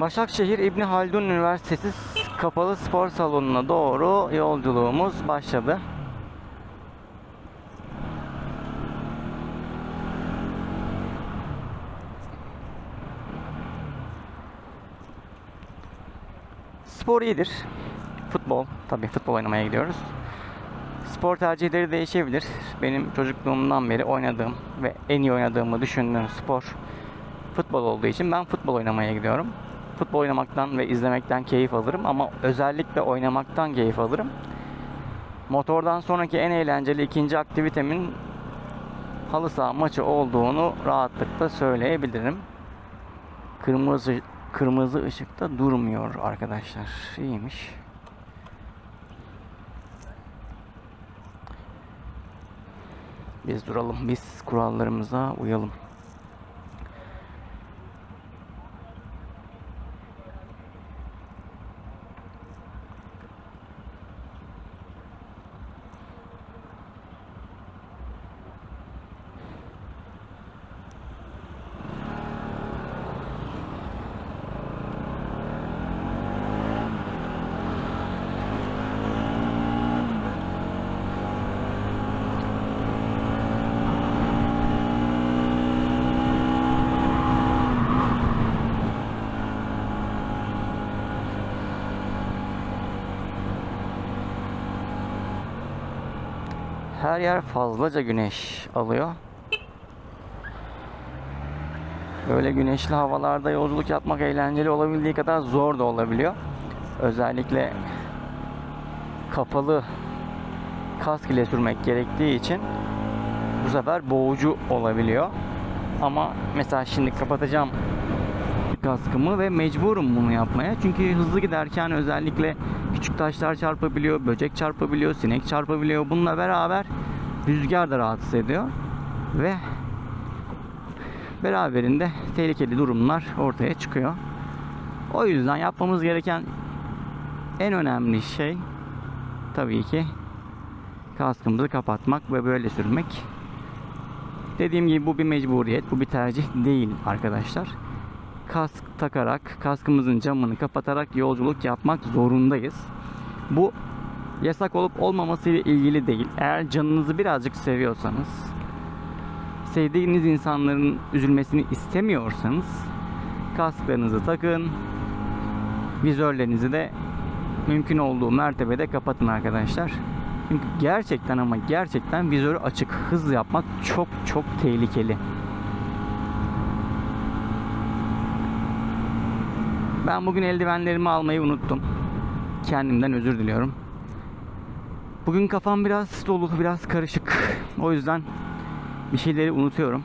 Başakşehir İbni Haldun Üniversitesi kapalı spor salonuna doğru yolculuğumuz başladı. Spor iyidir. Futbol, tabii futbol oynamaya gidiyoruz. Spor tercihleri değişebilir. Benim çocukluğumdan beri oynadığım ve en iyi oynadığımı düşündüğüm spor futbol olduğu için ben futbol oynamaya gidiyorum. Futbol oynamaktan ve izlemekten keyif alırım ama özellikle oynamaktan keyif alırım. Motordan sonraki en eğlenceli ikinci aktivitemin halı saha maçı olduğunu rahatlıkla söyleyebilirim. Kırmızı kırmızı ışıkta durmuyor arkadaşlar. İyiymiş. Biz duralım. Biz kurallarımıza uyalım. Her yer fazlaca güneş alıyor. Böyle güneşli havalarda yolculuk yapmak eğlenceli olabildiği kadar zor da olabiliyor. Özellikle kapalı kask ile sürmek gerektiği için bu sefer boğucu olabiliyor. Ama mesela şimdi kapatacağım kaskımı ve mecburum bunu yapmaya. Çünkü hızlı giderken özellikle küçük taşlar çarpabiliyor, böcek çarpabiliyor, sinek çarpabiliyor. Bununla beraber rüzgar da rahatsız ediyor. Ve beraberinde tehlikeli durumlar ortaya çıkıyor. O yüzden yapmamız gereken en önemli şey tabii ki kaskımızı kapatmak ve böyle sürmek. Dediğim gibi bu bir mecburiyet, bu bir tercih değil arkadaşlar kask takarak, kaskımızın camını kapatarak yolculuk yapmak zorundayız. Bu yasak olup olmaması ile ilgili değil. Eğer canınızı birazcık seviyorsanız, sevdiğiniz insanların üzülmesini istemiyorsanız kasklarınızı takın. Vizörlerinizi de mümkün olduğu mertebede kapatın arkadaşlar. Çünkü gerçekten ama gerçekten vizörü açık hız yapmak çok çok tehlikeli. Ben bugün eldivenlerimi almayı unuttum. Kendimden özür diliyorum. Bugün kafam biraz dolu, biraz karışık. O yüzden bir şeyleri unutuyorum.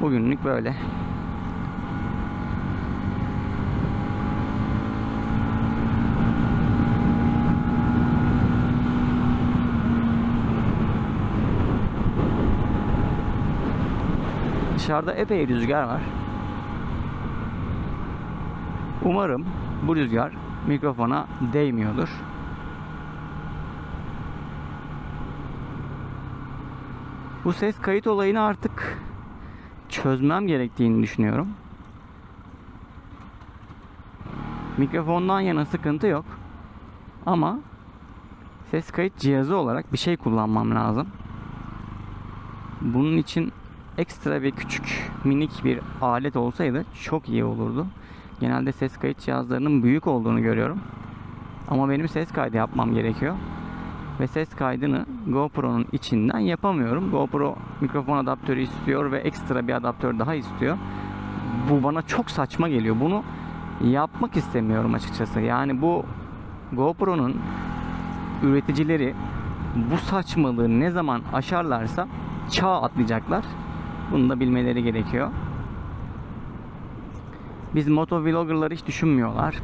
Bugünlük böyle. Dışarıda epey rüzgar var. Umarım bu rüzgar mikrofona değmiyordur. Bu ses kayıt olayını artık çözmem gerektiğini düşünüyorum. Mikrofondan yana sıkıntı yok. Ama ses kayıt cihazı olarak bir şey kullanmam lazım. Bunun için ekstra ve küçük minik bir alet olsaydı çok iyi olurdu. Genelde ses kayıt cihazlarının büyük olduğunu görüyorum. Ama benim ses kaydı yapmam gerekiyor. Ve ses kaydını GoPro'nun içinden yapamıyorum. GoPro mikrofon adaptörü istiyor ve ekstra bir adaptör daha istiyor. Bu bana çok saçma geliyor. Bunu yapmak istemiyorum açıkçası. Yani bu GoPro'nun üreticileri bu saçmalığı ne zaman aşarlarsa çağ atlayacaklar. Bunu da bilmeleri gerekiyor. Biz motovloggerları hiç düşünmüyorlar.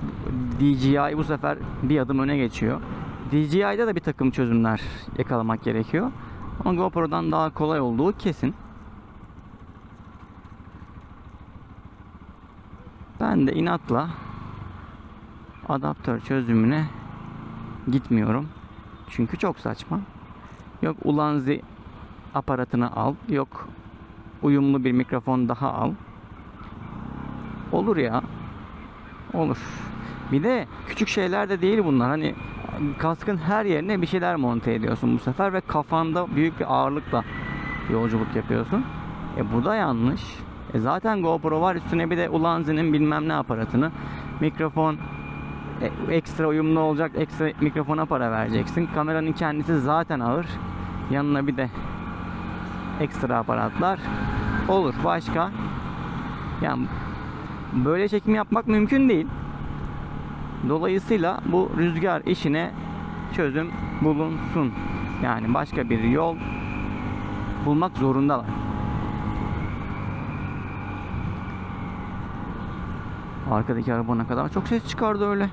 DJI bu sefer bir adım öne geçiyor. DJI'de de bir takım çözümler yakalamak gerekiyor. Ama GoPro'dan daha kolay olduğu kesin. Ben de inatla adaptör çözümüne gitmiyorum. Çünkü çok saçma. Yok Ulanzi aparatını al. Yok uyumlu bir mikrofon daha al. Olur ya. Olur. Bir de küçük şeyler de değil bunlar. Hani kaskın her yerine bir şeyler monte ediyorsun bu sefer ve kafanda büyük bir ağırlıkla yolculuk yapıyorsun. E bu da yanlış. E zaten GoPro var üstüne bir de Ulanzi'nin bilmem ne aparatını, mikrofon e, ekstra uyumlu olacak ekstra mikrofona para vereceksin. Kameranın kendisi zaten ağır. Yanına bir de ekstra aparatlar olur. Başka yani böyle çekim yapmak mümkün değil. Dolayısıyla bu rüzgar işine çözüm bulunsun. Yani başka bir yol bulmak zorundalar. Arkadaki araba ne kadar çok ses çıkardı öyle.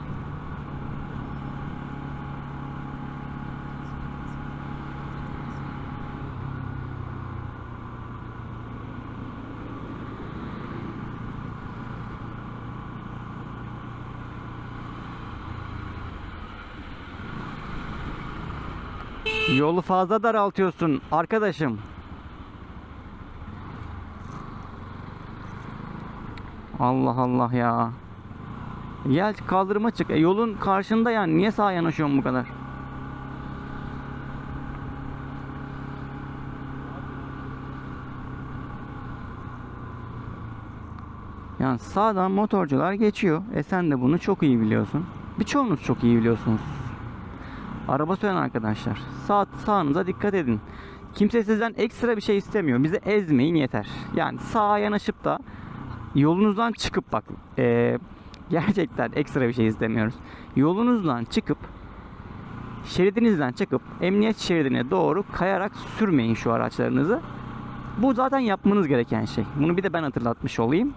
Yolu fazla daraltıyorsun arkadaşım. Allah Allah ya. Gel kaldırıma çık. E, yolun karşında yani. Niye sağa yanaşıyorsun bu kadar? Yani sağdan motorcular geçiyor. E sen de bunu çok iyi biliyorsun. Birçoğunuz çok iyi biliyorsunuz. Araba süren arkadaşlar. Sağ, sağınıza dikkat edin. Kimse sizden ekstra bir şey istemiyor. Bizi ezmeyin yeter. Yani sağa yanaşıp da yolunuzdan çıkıp bak eee, gerçekten ekstra bir şey istemiyoruz. Yolunuzdan çıkıp şeridinizden çıkıp emniyet şeridine doğru kayarak sürmeyin şu araçlarınızı. Bu zaten yapmanız gereken şey. Bunu bir de ben hatırlatmış olayım.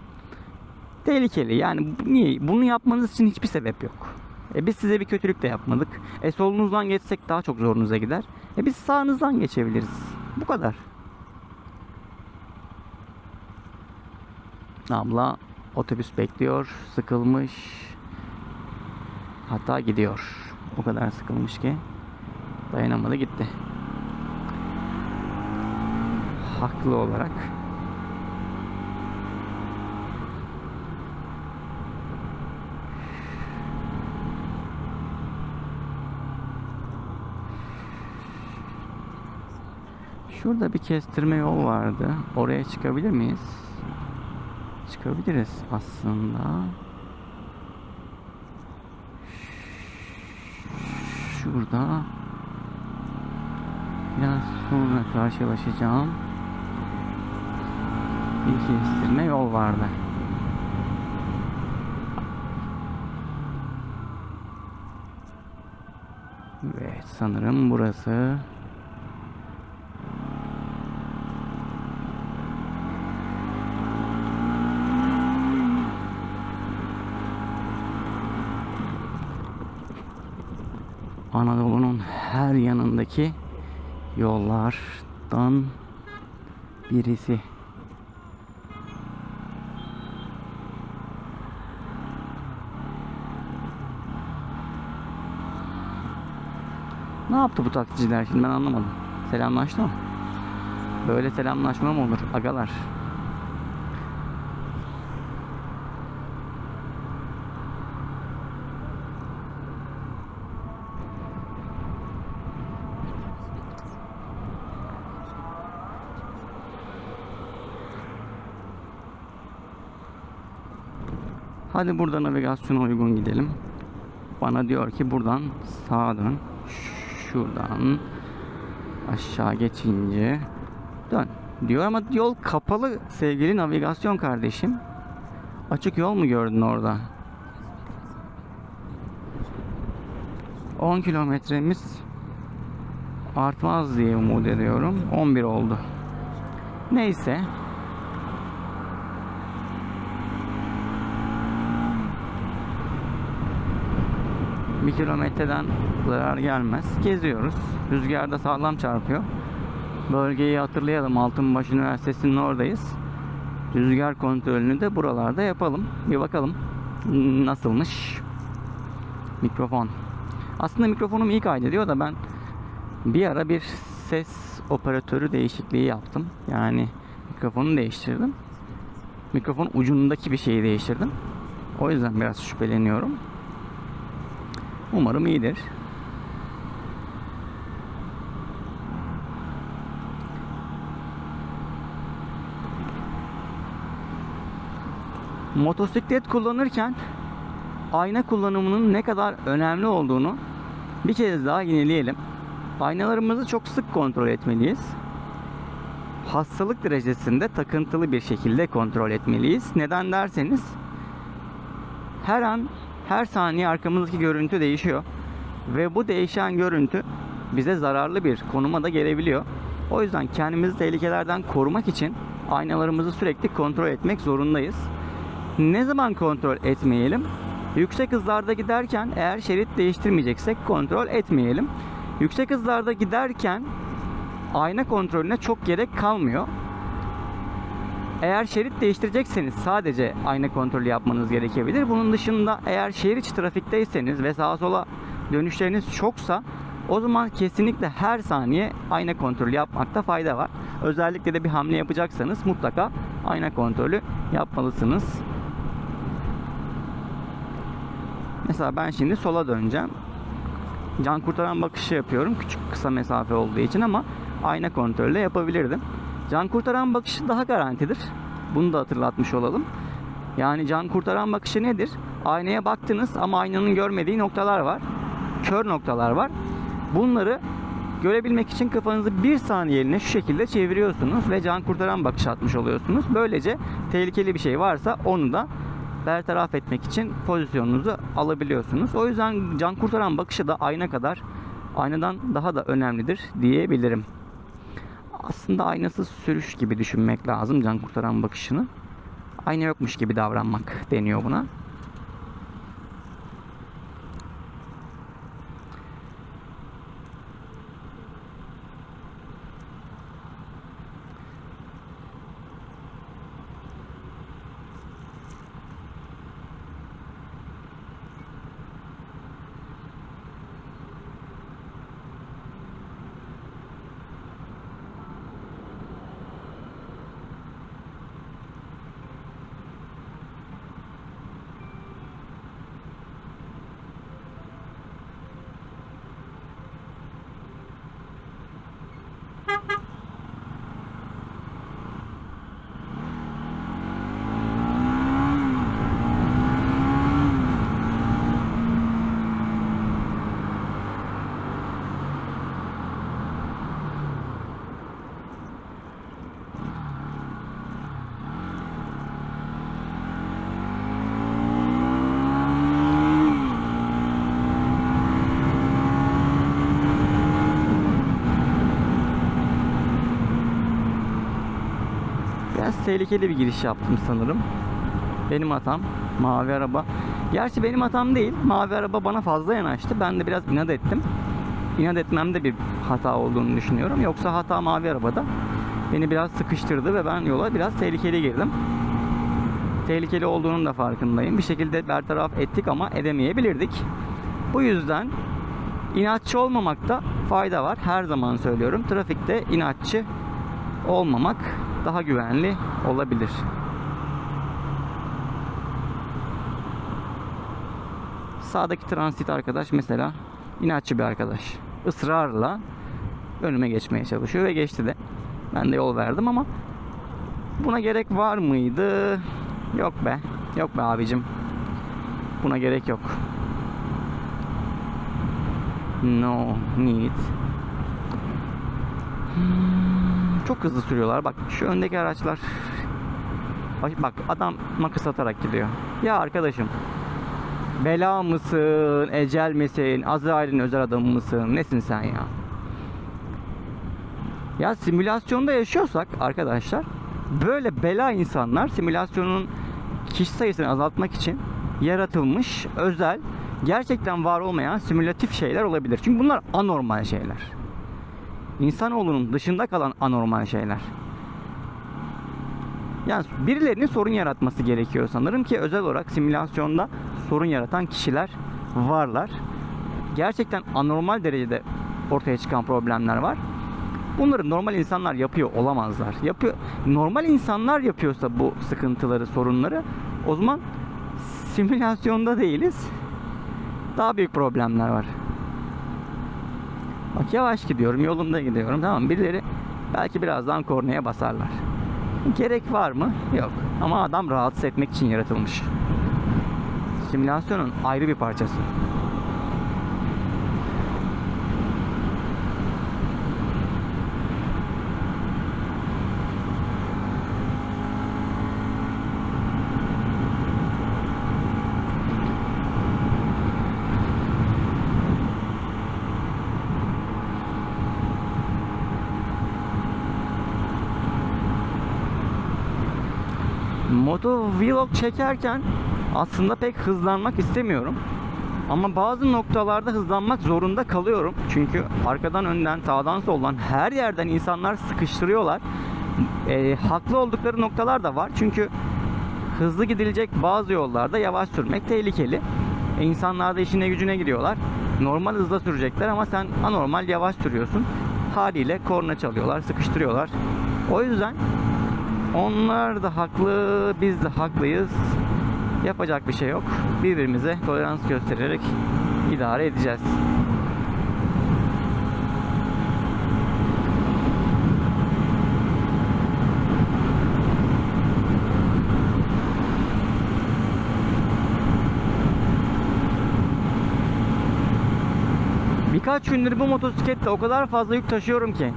Tehlikeli. Yani niye? Bunu yapmanız için hiçbir sebep yok. E biz size bir kötülük de yapmadık. E solunuzdan geçsek daha çok zorunuza gider. E biz sağınızdan geçebiliriz. Bu kadar. Abla otobüs bekliyor, sıkılmış. Hatta gidiyor. O kadar sıkılmış ki dayanamadı gitti. Haklı olarak. Şurada bir kestirme yol vardı. Oraya çıkabilir miyiz? Çıkabiliriz aslında. Şurada biraz sonra karşılaşacağım. Bir kestirme yol vardı. Evet sanırım burası. Her yanındaki yollardan birisi. Ne yaptı bu taksiciler şimdi ben anlamadım. Selamlaştı mı? Böyle selamlaşma mı olur agalar? Hadi burada navigasyona uygun gidelim. Bana diyor ki buradan sağa dön. Şuradan aşağı geçince dön. Diyor ama yol kapalı sevgili navigasyon kardeşim. Açık yol mu gördün orada? 10 kilometremiz artmaz diye umut ediyorum. 11 oldu. Neyse. Bir kilometreden zarar gelmez. Geziyoruz. Rüzgarda sağlam çarpıyor. Bölgeyi hatırlayalım. Altınbaş Üniversitesi'nin oradayız. Rüzgar kontrolünü de buralarda yapalım. Bir bakalım nasılmış. Mikrofon. Aslında mikrofonum iyi kaydediyor da ben bir ara bir ses operatörü değişikliği yaptım. Yani mikrofonu değiştirdim. mikrofon ucundaki bir şeyi değiştirdim. O yüzden biraz şüpheleniyorum. Umarım iyidir. Motosiklet kullanırken ayna kullanımının ne kadar önemli olduğunu bir kez daha yineleyelim. Aynalarımızı çok sık kontrol etmeliyiz. Hastalık derecesinde takıntılı bir şekilde kontrol etmeliyiz. Neden derseniz her an her saniye arkamızdaki görüntü değişiyor ve bu değişen görüntü bize zararlı bir konuma da gelebiliyor. O yüzden kendimizi tehlikelerden korumak için aynalarımızı sürekli kontrol etmek zorundayız. Ne zaman kontrol etmeyelim? Yüksek hızlarda giderken eğer şerit değiştirmeyeceksek kontrol etmeyelim. Yüksek hızlarda giderken ayna kontrolüne çok gerek kalmıyor. Eğer şerit değiştirecekseniz sadece ayna kontrolü yapmanız gerekebilir. Bunun dışında eğer şehir içi trafikteyseniz ve sağa sola dönüşleriniz çoksa o zaman kesinlikle her saniye ayna kontrolü yapmakta fayda var. Özellikle de bir hamle yapacaksanız mutlaka ayna kontrolü yapmalısınız. Mesela ben şimdi sola döneceğim. Can kurtaran bakışı yapıyorum. Küçük kısa mesafe olduğu için ama ayna kontrolü yapabilirdim. Can kurtaran bakışı daha garantidir. Bunu da hatırlatmış olalım. Yani can kurtaran bakışı nedir? Aynaya baktınız ama aynanın görmediği noktalar var. Kör noktalar var. Bunları görebilmek için kafanızı bir saniyeliğine şu şekilde çeviriyorsunuz ve can kurtaran bakış atmış oluyorsunuz. Böylece tehlikeli bir şey varsa onu da bertaraf etmek için pozisyonunuzu alabiliyorsunuz. O yüzden can kurtaran bakışı da ayna kadar aynadan daha da önemlidir diyebilirim. Aslında aynasız sürüş gibi düşünmek lazım can kurtaran bakışını. Ayna yokmuş gibi davranmak deniyor buna. Tehlikeli bir giriş yaptım sanırım. Benim hatam. Mavi araba. Gerçi benim hatam değil. Mavi araba bana fazla yanaştı. Ben de biraz inat ettim. İnat etmemde bir hata olduğunu düşünüyorum. Yoksa hata mavi arabada. Beni biraz sıkıştırdı ve ben yola biraz tehlikeli girdim. Tehlikeli olduğunun da farkındayım. Bir şekilde bertaraf ettik ama edemeyebilirdik. Bu yüzden inatçı olmamakta fayda var. Her zaman söylüyorum. Trafikte inatçı olmamak daha güvenli olabilir. Sağdaki transit arkadaş mesela inatçı bir arkadaş. Israrla önüme geçmeye çalışıyor ve geçti de. Ben de yol verdim ama buna gerek var mıydı? Yok be. Yok be abicim. Buna gerek yok. No need. Hmm, çok hızlı sürüyorlar. Bak şu öndeki araçlar. Bak, adam makas atarak gidiyor. Ya arkadaşım. Bela mısın? Ecel misin? Azrail'in özel adamı mısın? Nesin sen ya? Ya simülasyonda yaşıyorsak arkadaşlar böyle bela insanlar simülasyonun kişi sayısını azaltmak için yaratılmış özel gerçekten var olmayan simülatif şeyler olabilir. Çünkü bunlar anormal şeyler. İnsanoğlunun dışında kalan anormal şeyler. Yani birilerinin sorun yaratması gerekiyor sanırım ki özel olarak simülasyonda sorun yaratan kişiler varlar. Gerçekten anormal derecede ortaya çıkan problemler var. Bunları normal insanlar yapıyor olamazlar. Yapıyor. Normal insanlar yapıyorsa bu sıkıntıları, sorunları o zaman simülasyonda değiliz. Daha büyük problemler var. Bak yavaş gidiyorum, yolumda gidiyorum. Tamam birileri belki birazdan kornaya basarlar. Gerek var mı? Yok. Ama adam rahatsız etmek için yaratılmış. Simülasyonun ayrı bir parçası. Moto vlog çekerken aslında pek hızlanmak istemiyorum. Ama bazı noktalarda hızlanmak zorunda kalıyorum. Çünkü arkadan önden, sağdan soldan her yerden insanlar sıkıştırıyorlar. Eee, haklı oldukları noktalar da var. Çünkü hızlı gidilecek bazı yollarda yavaş sürmek tehlikeli. E, insanlar da işine gücüne giriyorlar. Normal hızla sürecekler ama sen anormal yavaş sürüyorsun. Haliyle korna çalıyorlar, sıkıştırıyorlar. O yüzden onlar da haklı, biz de haklıyız. Yapacak bir şey yok. Birbirimize tolerans göstererek idare edeceğiz. Birkaç gündür bu motosikletle o kadar fazla yük taşıyorum ki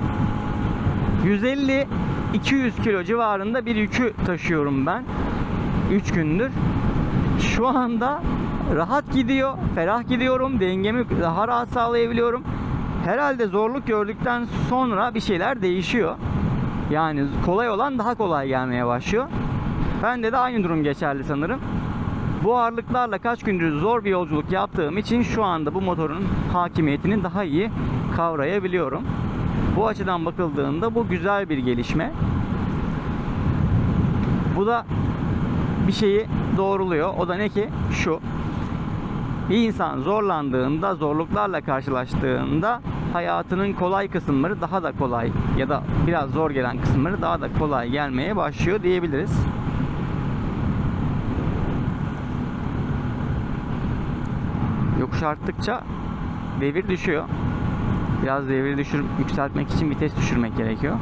150 200 kilo civarında bir yükü taşıyorum ben 3 gündür. Şu anda rahat gidiyor, ferah gidiyorum, dengemi daha rahat sağlayabiliyorum. Herhalde zorluk gördükten sonra bir şeyler değişiyor. Yani kolay olan daha kolay gelmeye başlıyor. Bende de aynı durum geçerli sanırım. Bu ağırlıklarla kaç gündür zor bir yolculuk yaptığım için şu anda bu motorun hakimiyetini daha iyi kavrayabiliyorum. Bu açıdan bakıldığında bu güzel bir gelişme. Bu da bir şeyi doğruluyor. O da ne ki? Şu. Bir insan zorlandığında, zorluklarla karşılaştığında hayatının kolay kısımları daha da kolay ya da biraz zor gelen kısımları daha da kolay gelmeye başlıyor diyebiliriz. Yokuş arttıkça devir düşüyor. Biraz devri düşür, yükseltmek için vites düşürmek gerekiyor.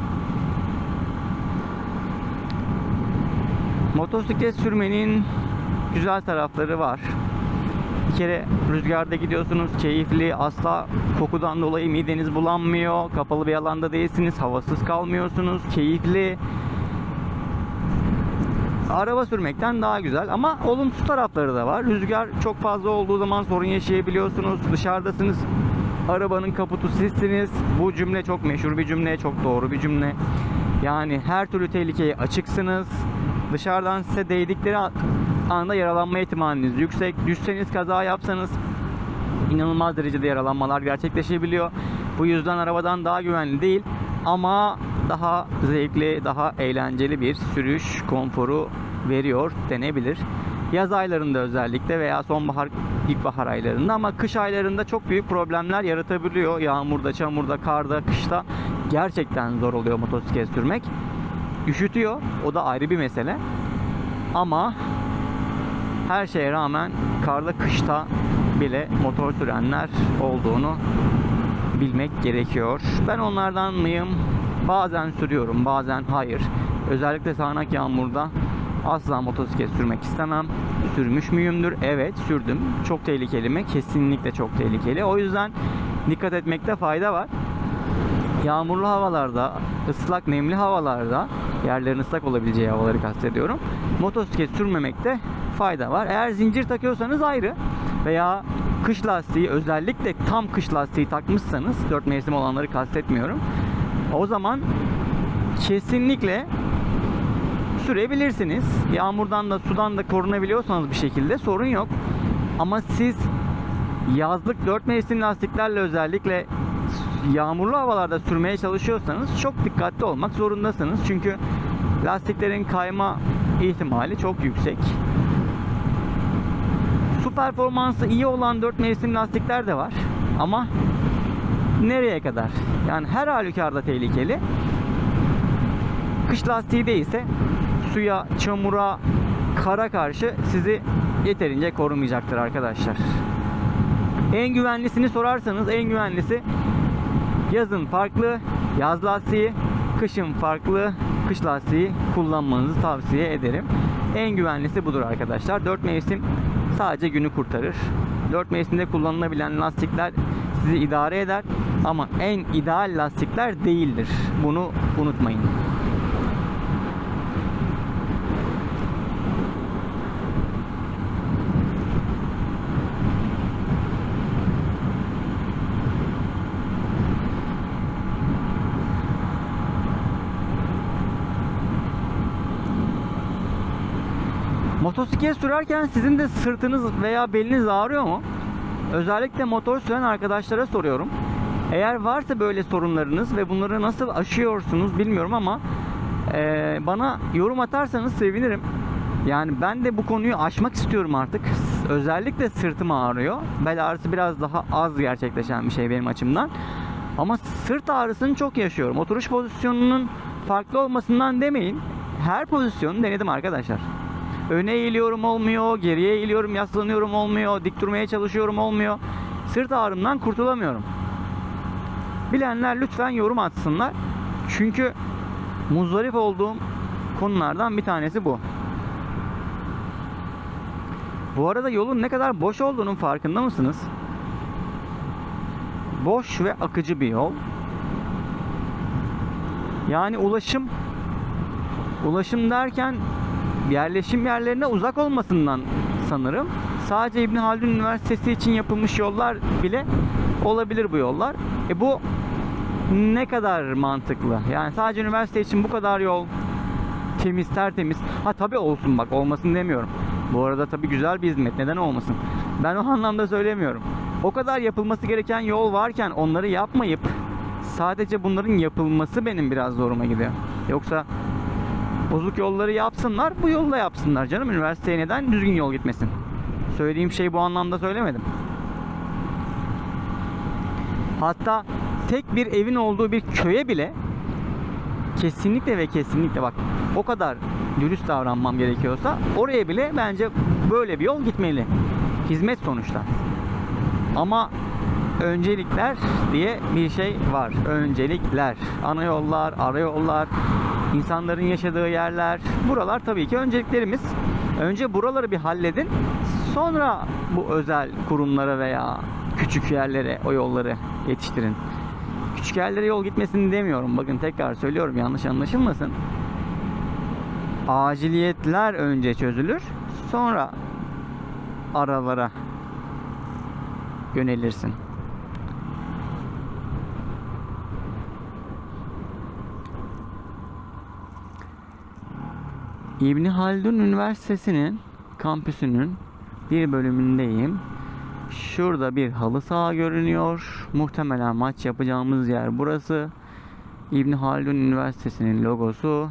Motosiklet sürmenin güzel tarafları var. Bir kere rüzgarda gidiyorsunuz, keyifli, asla kokudan dolayı mideniz bulanmıyor, kapalı bir alanda değilsiniz, havasız kalmıyorsunuz, keyifli. Araba sürmekten daha güzel ama olumsuz tarafları da var. Rüzgar çok fazla olduğu zaman sorun yaşayabiliyorsunuz. Dışarıdasınız, arabanın kaputu sizsiniz. Bu cümle çok meşhur bir cümle, çok doğru bir cümle. Yani her türlü tehlikeye açıksınız. Dışarıdan size değdikleri anda yaralanma ihtimaliniz yüksek. Düşseniz kaza yapsanız inanılmaz derecede yaralanmalar gerçekleşebiliyor. Bu yüzden arabadan daha güvenli değil ama daha zevkli, daha eğlenceli bir sürüş konforu veriyor denebilir. Yaz aylarında özellikle veya sonbahar, ilkbahar aylarında ama kış aylarında çok büyük problemler yaratabiliyor. Yağmurda, çamurda, karda, kışta gerçekten zor oluyor motosiklet sürmek. Üşütüyor. O da ayrı bir mesele. Ama her şeye rağmen karda, kışta bile motor sürenler olduğunu bilmek gerekiyor. Ben onlardan mıyım? Bazen sürüyorum, bazen hayır. Özellikle sağanak yağmurda asla motosiklet sürmek istemem. Sürmüş müyümdür? Evet, sürdüm. Çok tehlikeli mi? Kesinlikle çok tehlikeli. O yüzden dikkat etmekte fayda var. Yağmurlu havalarda, ıslak nemli havalarda, yerlerin ıslak olabileceği havaları kastediyorum. Motosiklet sürmemekte fayda var. Eğer zincir takıyorsanız ayrı veya kış lastiği özellikle tam kış lastiği takmışsanız dört mevsim olanları kastetmiyorum. O zaman kesinlikle sürebilirsiniz. Yağmurdan da sudan da korunabiliyorsanız bir şekilde sorun yok. Ama siz yazlık dört mevsim lastiklerle özellikle yağmurlu havalarda sürmeye çalışıyorsanız çok dikkatli olmak zorundasınız. Çünkü lastiklerin kayma ihtimali çok yüksek. Su performansı iyi olan 4 mevsim lastikler de var. Ama nereye kadar? Yani her halükarda tehlikeli. Kış lastiği değilse suya, çamura, kara karşı sizi yeterince korumayacaktır arkadaşlar. En güvenlisini sorarsanız en güvenlisi yazın farklı yaz lastiği, kışın farklı kış lastiği kullanmanızı tavsiye ederim. En güvenlisi budur arkadaşlar. 4 mevsim sadece günü kurtarır. 4 mevsimde kullanılabilen lastikler sizi idare eder ama en ideal lastikler değildir. Bunu unutmayın. Motosiklet sürerken sizin de sırtınız veya beliniz ağrıyor mu? Özellikle motor süren arkadaşlara soruyorum. Eğer varsa böyle sorunlarınız ve bunları nasıl aşıyorsunuz bilmiyorum ama eee, bana yorum atarsanız sevinirim. Yani ben de bu konuyu aşmak istiyorum artık. Özellikle sırtım ağrıyor. Bel ağrısı biraz daha az gerçekleşen bir şey benim açımdan. Ama sırt ağrısını çok yaşıyorum. Oturuş pozisyonunun farklı olmasından demeyin. Her pozisyonu denedim arkadaşlar. Öne eğiliyorum olmuyor, geriye eğiliyorum, yaslanıyorum olmuyor, dik durmaya çalışıyorum olmuyor. Sırt ağrımdan kurtulamıyorum. Bilenler lütfen yorum atsınlar. Çünkü muzdarip olduğum konulardan bir tanesi bu. Bu arada yolun ne kadar boş olduğunun farkında mısınız? Boş ve akıcı bir yol. Yani ulaşım ulaşım derken yerleşim yerlerine uzak olmasından sanırım. Sadece İbn Haldun Üniversitesi için yapılmış yollar bile olabilir bu yollar. E bu ne kadar mantıklı? Yani sadece üniversite için bu kadar yol temiz, tertemiz. Ha tabii olsun bak olmasın demiyorum. Bu arada tabii güzel bir hizmet. Neden olmasın? Ben o anlamda söylemiyorum. O kadar yapılması gereken yol varken onları yapmayıp sadece bunların yapılması benim biraz zoruma gidiyor. Yoksa bozuk yolları yapsınlar, bu yolda yapsınlar canım. Üniversiteye neden düzgün yol gitmesin? Söylediğim şey bu anlamda söylemedim. Hatta tek bir evin olduğu bir köye bile kesinlikle ve kesinlikle bak o kadar dürüst davranmam gerekiyorsa oraya bile bence böyle bir yol gitmeli. Hizmet sonuçta. Ama öncelikler diye bir şey var. Öncelikler. Ana yollar, ara yollar, insanların yaşadığı yerler. Buralar tabii ki önceliklerimiz. Önce buraları bir halledin. Sonra bu özel kurumlara veya küçük yerlere o yolları yetiştirin. Küçük yerlere yol gitmesini demiyorum. Bakın tekrar söylüyorum yanlış anlaşılmasın. Aciliyetler önce çözülür. Sonra aralara yönelirsin. İbni Haldun Üniversitesi'nin kampüsünün bir bölümündeyim. Şurada bir halı saha görünüyor. Muhtemelen maç yapacağımız yer burası. İbni Haldun Üniversitesi'nin logosu.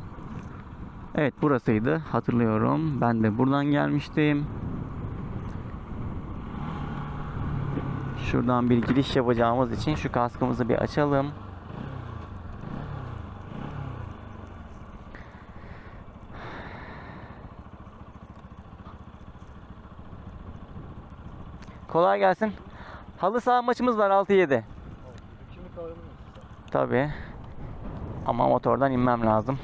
Evet burasıydı hatırlıyorum. Ben de buradan gelmiştim. Şuradan bir giriş yapacağımız için şu kaskımızı bir açalım. Kolay gelsin. Halı saha maçımız var 6-7. Şimdi kahraman Tabii. Ama motordan inmem lazım.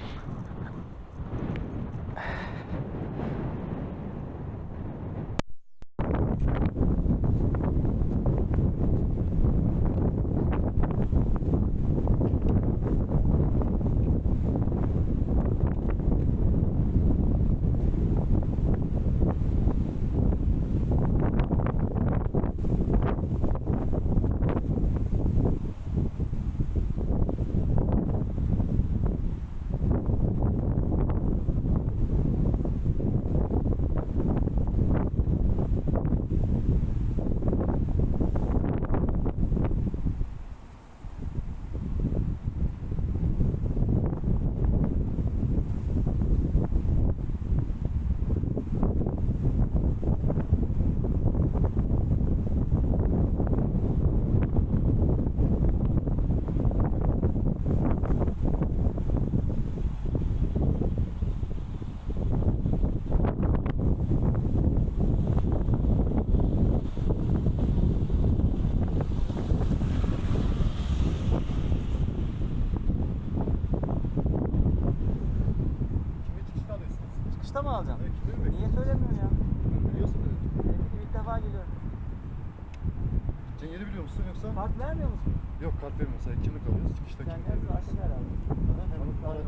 Kart vermiyor musun? Yok kart vermiyor. Sadece kimlik alıyoruz. Çıkışta Sen kimlik gel veriyoruz. zaten herhalde. Aha, Hem ara- kart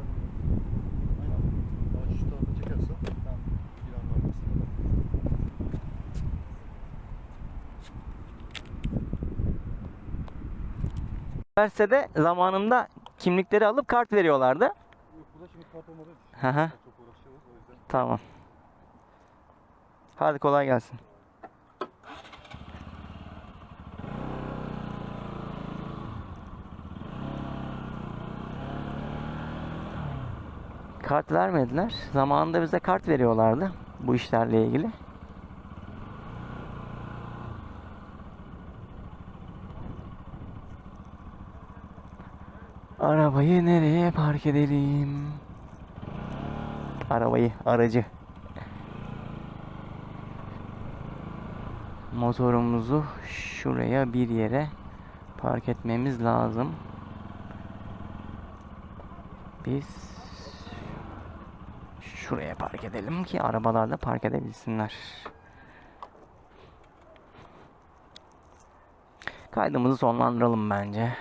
Aynen. Araç şu tarafa çekersen Tamam. ilanlar arasında. Üniversitede zamanında kimlikleri alıp kart veriyorlardı. Yok burada şimdi kart olmadığı için Hı hı. çok uğraşıyoruz o yüzden. Tamam. Hadi kolay gelsin. Kart vermediler. Zamanında bize kart veriyorlardı bu işlerle ilgili. Arabayı nereye park edelim? Arabayı, aracı. Motorumuzu şuraya bir yere park etmemiz lazım. Biz şuraya park edelim ki arabalar da park edebilsinler. Kaydımızı sonlandıralım bence.